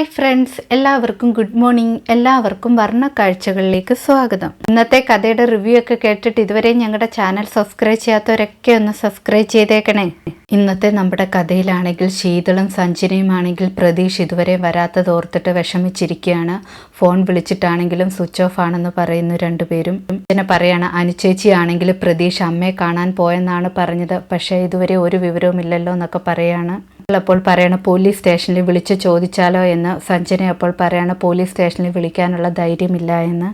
Hi friends എല്ലാവർക്കും good morning എല്ലാവർക്കും വർണ കാഴ്ചകളിലേക്ക് സ്വാഗതം. ഇന്നത്തെ കഥയുടെ റിവ്യൂ ഒക്കെ കേട്ടിട്ട് ഇതുവരെ ഞങ്ങളുടെ ചാനൽ സബ്സ്ക്രൈബ് ചെയ്യാത്തവരൊക്കെ ഒന്ന് സബ്സ്ക്രൈബ് ചെയ്തേക്കണേ. ഇന്നത്തെ നമ്മുടെ കഥയിലാണെങ്കിൽ ശീതളും സഞ്ജനയുമാണെങ്കിൽ പ്രതീഷ് ഇതുവരെ വരാത്തത് ഓർത്തിട്ട് വിഷമിച്ചിരിക്കുകയാണ്. ഫോൺ വിളിച്ചിട്ടാണെങ്കിലും സ്വിച്ച് ഓഫ് ആണെന്ന് പറയുന്നു രണ്ടുപേരും പിന്നെ പറയാണ് അനുചേച്ചി ആണെങ്കിൽ പ്രതീഷ് അമ്മയെ കാണാൻ പോയെന്നാണ് പറഞ്ഞത്. പക്ഷേ ഇതുവരെ ഒരു വിവരവും ഇല്ലല്ലോ എന്നൊക്കെ പറയാണ്. അപ്പോൾ പറയണ പോലീസ് സ്റ്റേഷനിൽ വിളിച്ച് ചോദിച്ചാലോ എന്ന്? സഞ്ജന അപ്പോൾ പറയണ പോലീസ് സ്റ്റേഷനിൽ വിളിക്കാനുള്ള ധൈര്യമില്ല എന്ന്.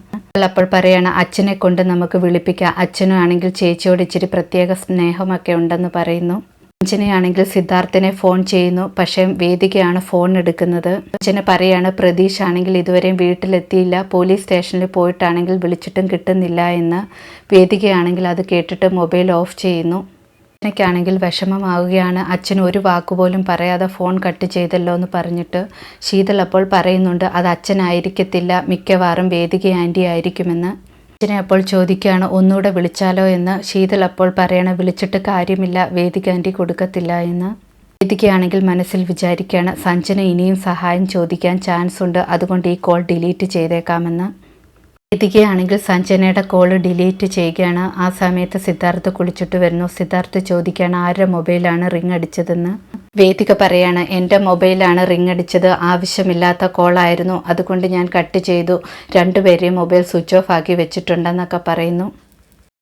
അപ്പോൾ പറയണ അച്ഛനെ കൊണ്ട് നമുക്ക് വിളിപ്പിക്കാം. അച്ഛനും ആണെങ്കിൽ ചേച്ചിയോട് ഇച്ചിരി പ്രത്യേക സ്നേഹമൊക്കെ ഉണ്ടെന്ന് പറയുന്നു. അഞ്ജനയാണെങ്കിൽ സിദ്ധാർത്ഥിനെ ഫോൺ ചെയ്യുന്നു പക്ഷേ വേദികയാണ് ഫോൺ എടുക്കുന്നത്. അച്ഛനെ പറയാണ് പ്രതീഷ് ആണെങ്കിൽ ഇതുവരെയും വീട്ടിലെത്തിയില്ല. പോലീസ് സ്റ്റേഷനിൽ പോയിട്ടാണെങ്കിൽ വിളിച്ചിട്ടും കിട്ടുന്നില്ല എന്ന് വേദികയാണെങ്കിൽ അത് കേട്ടിട്ട് മൊബൈൽ ഓഫ് ചെയ്യുന്നു. അച്ഛനൊക്കെയാണെങ്കിൽ വിഷമമാവുകയാണ്. അച്ഛൻ ഒരു വാക്കുപോലും പറയാതെ ഫോൺ കട്ട് ചെയ്തല്ലോ എന്ന് പറഞ്ഞിട്ട് ശീതൾ അപ്പോൾ പറയുന്നുണ്ട് അത് അച്ഛനായിരിക്കത്തില്ല മിക്കവാറും വേദിക ആന്റി ആയിരിക്കുമെന്ന്. അച്ഛനെ അപ്പോൾ ചോദിക്കുകയാണ് ഒന്നുകൂടെ വിളിച്ചാലോ എന്ന്? ശീതൾ അപ്പോൾ പറയണ വിളിച്ചിട്ട് കാര്യമില്ല വേദിക ആന്റി കൊടുക്കത്തില്ല എന്ന്. വേദികയാണെങ്കിൽ മനസ്സിൽ വിചാരിക്കുകയാണ് സഞ്ജന ഇനിയും സഹായം ചോദിക്കാൻ ചാൻസ് ഉണ്ട് അതുകൊണ്ട് ഈ കോൾ ഡിലീറ്റ് ചെയ്തേക്കാമെന്ന്. എത്തിക്കുകയാണെങ്കിൽ സഞ്ജനയുടെ കോൾ ഡിലീറ്റ് ചെയ്യുകയാണ്. ആ സമയത്ത് സിദ്ധാർത്ഥ് കുളിച്ചിട്ട് വരുന്നു. സിദ്ധാർത്ഥ് ചോദിക്കുകയാണ് ആരുടെ മൊബൈലാണ് റിങ് അടിച്ചതെന്ന്? വേദിക പറയാണ് എന്റെ മൊബൈലാണ് റിങ് അടിച്ചത്. ആവശ്യമില്ലാത്ത കോളായിരുന്നു. അതുകൊണ്ട് ഞാൻ കട്ട് ചെയ്തു. രണ്ടുപേരെയും മൊബൈൽ സ്വിച്ച് ഓഫ് ആക്കി വെച്ചിട്ടുണ്ടെന്നൊക്കെ പറയുന്നു.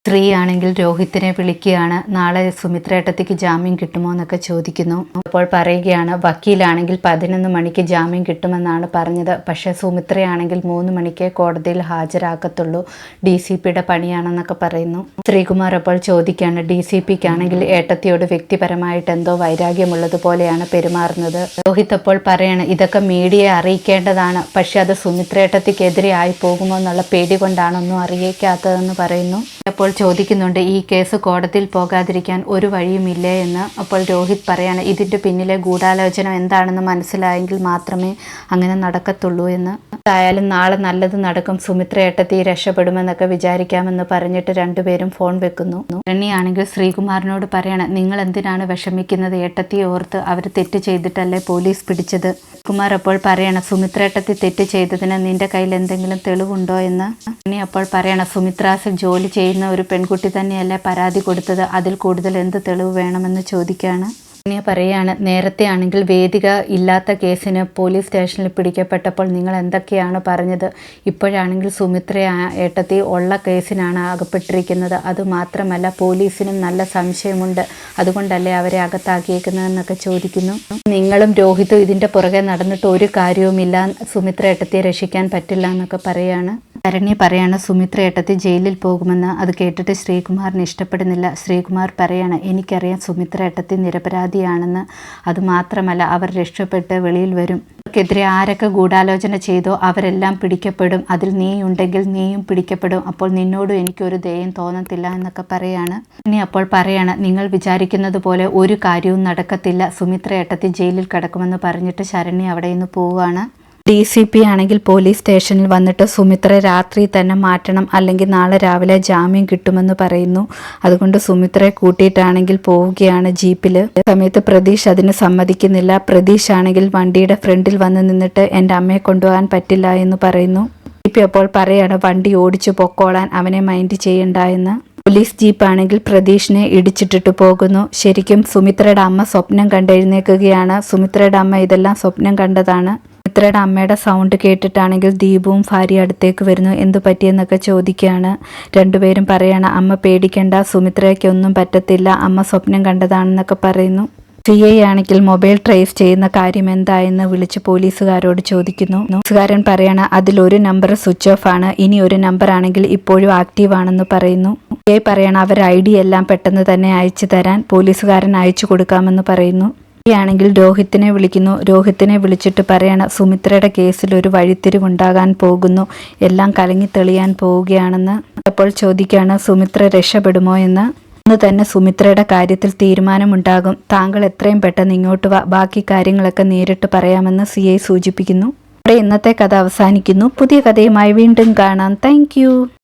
സ്ത്രീ ആണെങ്കിൽ രോഹിത്തിനെ വിളിക്കുകയാണ്. നാളെ സുമിത്രേട്ടത്തിക്ക് ജാമ്യം കിട്ടുമോ എന്നൊക്കെ ചോദിക്കുന്നു. അപ്പോൾ പറയുകയാണ് വക്കീലാണെങ്കിൽ പതിനൊന്ന് മണിക്ക് ജാമ്യം കിട്ടുമെന്നാണ് പറഞ്ഞത്. പക്ഷേ സുമിത്രയാണെങ്കിൽ മൂന്ന് മണിക്ക് കോടതിയിൽ ഹാജരാക്കത്തുള്ളൂ. ഡി സി പിയുടെ പണിയാണെന്നൊക്കെ പറയുന്നു. ശ്രീകുമാർ അപ്പോൾ ചോദിക്കുകയാണ് ഡി സി പിക്ക് ആണെങ്കിൽ ഏട്ടത്തിയോട് വ്യക്തിപരമായിട്ട് എന്തോ വൈരാഗ്യമുള്ളതുപോലെയാണ് പെരുമാറുന്നത്. രോഹിത് അപ്പോൾ പറയാണ് ഇതൊക്കെ മീഡിയയെ അറിയിക്കേണ്ടതാണ്. പക്ഷെ അത് സുമിത്രേട്ടത്തിക്കെതിരെ ആയി പോകുമോ എന്നുള്ള പേടി കൊണ്ടാണൊന്നും അറിയിക്കാത്തതെന്ന് പറയുന്നു. അപ്പോൾ ചോദിക്കുന്നുണ്ട് ഈ കേസ് കോടതിയിൽ പോകാതിരിക്കാൻ ഒരു വഴിയുമില്ലേ? എന്ന് അപ്പോൾ രോഹിത് പറയാണ് ഇതിന്റെ പിന്നിലെ ഗൂഢാലോചന എന്താണെന്ന് മനസ്സിലായെങ്കിൽ മാത്രമേ അങ്ങനെ നടക്കത്തുള്ളൂ എന്ന്. എന്തായാലും നാളെ നല്ലത് നടക്കും. സുമിത്ര ഏട്ടത്തി രക്ഷപ്പെടുമെന്നൊക്കെ വിചാരിക്കാമെന്ന് പറഞ്ഞിട്ട് രണ്ടുപേരും ഫോൺ വെക്കുന്നു. രണ്ണിയാണെങ്കിൽ ശ്രീകുമാറിനോട് പറയണം നിങ്ങൾ എന്തിനാണ് വിഷമിക്കുന്നത്? ഏട്ടത്തി ഓർത്ത് അവർ തെറ്റ് ചെയ്തിട്ടല്ലേ പോലീസ് പിടിച്ചത്? കുമാർ അപ്പോൾ പറയണം സുമിത്ര ഏട്ടത്തി തെറ്റ് ചെയ്തതിന് നിന്റെ കയ്യിൽ എന്തെങ്കിലും തെളിവുണ്ടോ എന്ന്? രണ്ണി അപ്പോൾ പറയണം സുമിത്രാസിൽ ജോലി ചെയ്യുന്ന ഒരു പെൺകുട്ടി തന്നെയല്ലേ പരാതി കൊടുത്തത്? അതിൽ കൂടുതൽ എന്ത് തെളിവ് വേണമെന്ന് ചോദിക്കുകയാണ് പിന്നെ പറയാണ് നേരത്തെ ആണെങ്കിൽ വേദിക ഇല്ലാത്ത കേസിന് പോലീസ് സ്റ്റേഷനിൽ പിടിക്കപ്പെട്ടപ്പോൾ നിങ്ങൾ എന്തൊക്കെയാണ് പറഞ്ഞത്? ഇപ്പോഴാണെങ്കിൽ സുമിത്ര ഏട്ടത്തി ഉള്ള കേസിനാണ് അകപ്പെട്ടിരിക്കുന്നത്. അതുമാത്രമല്ല പോലീസിനും നല്ല സംശയമുണ്ട്. അതുകൊണ്ടല്ലേ അവരെ അകത്താക്കിയേക്കുന്നതെന്നൊക്കെ ചോദിക്കുന്നു. നിങ്ങളും രോഹിതും ഇതിന്റെ പുറകെ നടന്നിട്ട് ഒരു കാര്യവുമില്ല. സുമിത്ര ഏട്ടത്തിയെ രക്ഷിക്കാൻ പറ്റില്ല എന്നൊക്കെ പറയാണ്. ശരണ്യ പറയാണ് സുമിത്ര ഏട്ടത്തി ജയിലിൽ പോകുമെന്ന്. അത് കേട്ടിട്ട് ശ്രീകുമാറിന് ഇഷ്ടപ്പെടുന്നില്ല. ശ്രീകുമാർ പറയാണ് എനിക്കറിയാം സുമിത്ര ഏട്ടത്തി നിരപരാധിയാണെന്ന്. അതുമാത്രമല്ല അവർ രക്ഷപ്പെട്ട് വെളിയിൽ വരും. അവർക്കെതിരെ ആരൊക്കെ ഗൂഢാലോചന ചെയ്തോ അവരെല്ലാം പിടിക്കപ്പെടും. അതിൽ നീയുണ്ടെങ്കിൽ നീയും പിടിക്കപ്പെടും. അപ്പോൾ നിന്നോടും എനിക്കൊരു ദയം തോന്നത്തില്ല എന്നൊക്കെ പറയാണ്. ഇനി അപ്പോൾ പറയാണ് നിങ്ങൾ വിചാരിക്കുന്നത് പോലെ ഒരു കാര്യവും നടക്കത്തില്ല. സുമിത്ര ഏട്ടത്തി ജയിലിൽ കിടക്കുമെന്ന് പറഞ്ഞിട്ട് ശരണ്യ അവിടെ നിന്ന് പോവുകയാണ് ഡി സി പി ആണെങ്കിൽ പോലീസ് സ്റ്റേഷനിൽ വന്നിട്ട് സുമിത്ര രാത്രി തന്നെ മാറ്റണം അല്ലെങ്കിൽ നാളെ രാവിലെ ജാമ്യം കിട്ടുമെന്ന് പറയുന്നു. അതുകൊണ്ട് സുമിത്രയെ കൂട്ടിയിട്ടാണെങ്കിൽ പോവുകയാണ് ജീപ്പിൽ സമയത്ത് പ്രതീഷ് അതിന് സമ്മതിക്കുന്നില്ല. പ്രതീഷ് ആണെങ്കിൽ വണ്ടിയുടെ ഫ്രണ്ടിൽ വന്ന് നിന്നിട്ട് എന്റെ അമ്മയെ കൊണ്ടുപോകാൻ പറ്റില്ല എന്ന് പറയുന്നു. ജീപ്പി അപ്പോൾ പറയാണ് വണ്ടി ഓടിച്ചു പൊക്കോളാൻ അവനെ മൈൻഡ് ചെയ്യണ്ട എന്ന്. പോലീസ് ജീപ്പ് ആണെങ്കിൽ പ്രതീഷിനെ ഇടിച്ചിട്ടിട്ട് പോകുന്നു. ശരിക്കും സുമിത്രയുടെ അമ്മ സ്വപ്നം കണ്ടെഴുന്നേക്കുകയാണ്. സുമിത്രയുടെ അമ്മ ഇതെല്ലാം സ്വപ്നം കണ്ടതാണ്. സുമിത്രയുടെ അമ്മയുടെ സൗണ്ട് കേട്ടിട്ടാണെങ്കിൽ ദീപവും ഭാര്യ അടുത്തേക്ക് വരുന്നു. എന്തു പറ്റിയെന്നൊക്കെ ചോദിക്കുകയാണ്. രണ്ടുപേരും പറയാണ് അമ്മ പേടിക്കേണ്ട സുമിത്രയ്ക്ക് ഒന്നും പറ്റത്തില്ല. അമ്മ സ്വപ്നം കണ്ടതാണെന്നൊക്കെ പറയുന്നു. സി ആണെങ്കിൽ മൊബൈൽ ട്രേസ് ചെയ്യുന്ന കാര്യം എന്തായെന്ന് വിളിച്ച് പോലീസുകാരോട് ചോദിക്കുന്നു. പോലീസുകാരൻ പറയണ അതിലൊരു നമ്പർ സ്വിച്ച് ഓഫ് ആണ്. ഇനി ഒരു നമ്പർ ആണെങ്കിൽ ഇപ്പോഴും ആക്റ്റീവ് ആണെന്ന് പറയുന്നു. സിഐ പറയണ അവർ ഐ ഡി എല്ലാം പെട്ടെന്ന് തന്നെ അയച്ചു തരാൻ. പോലീസുകാരൻ അയച്ചു കൊടുക്കാമെന്ന് പറയുന്നു. ആണെങ്കിൽ രോഹിത്തിനെ വിളിക്കുന്നു. രോഹിത്തിനെ വിളിച്ചിട്ട് പറയണ സുമിത്രയുടെ കേസിൽ ഒരു വഴിത്തിരിവുണ്ടാകാൻ പോകുന്നു. എല്ലാം കലങ്ങി തെളിയാൻ പോവുകയാണെന്ന് അപ്പോൾ ചോദിക്കുകയാണ് സുമിത്ര രക്ഷപ്പെടുമോ എന്ന്? അന്ന് തന്നെ സുമിത്രയുടെ കാര്യത്തിൽ തീരുമാനമുണ്ടാകും. താങ്കൾ എത്രയും പെട്ടെന്ന് ഇങ്ങോട്ട് വാ. ബാക്കി കാര്യങ്ങളൊക്കെ നേരിട്ട് പറയാമെന്ന് സി ഐ സൂചിപ്പിക്കുന്നു. ഇവിടെ ഇന്നത്തെ കഥ അവസാനിക്കുന്നു. പുതിയ കഥയുമായി വീണ്ടും കാണാം. താങ്ക്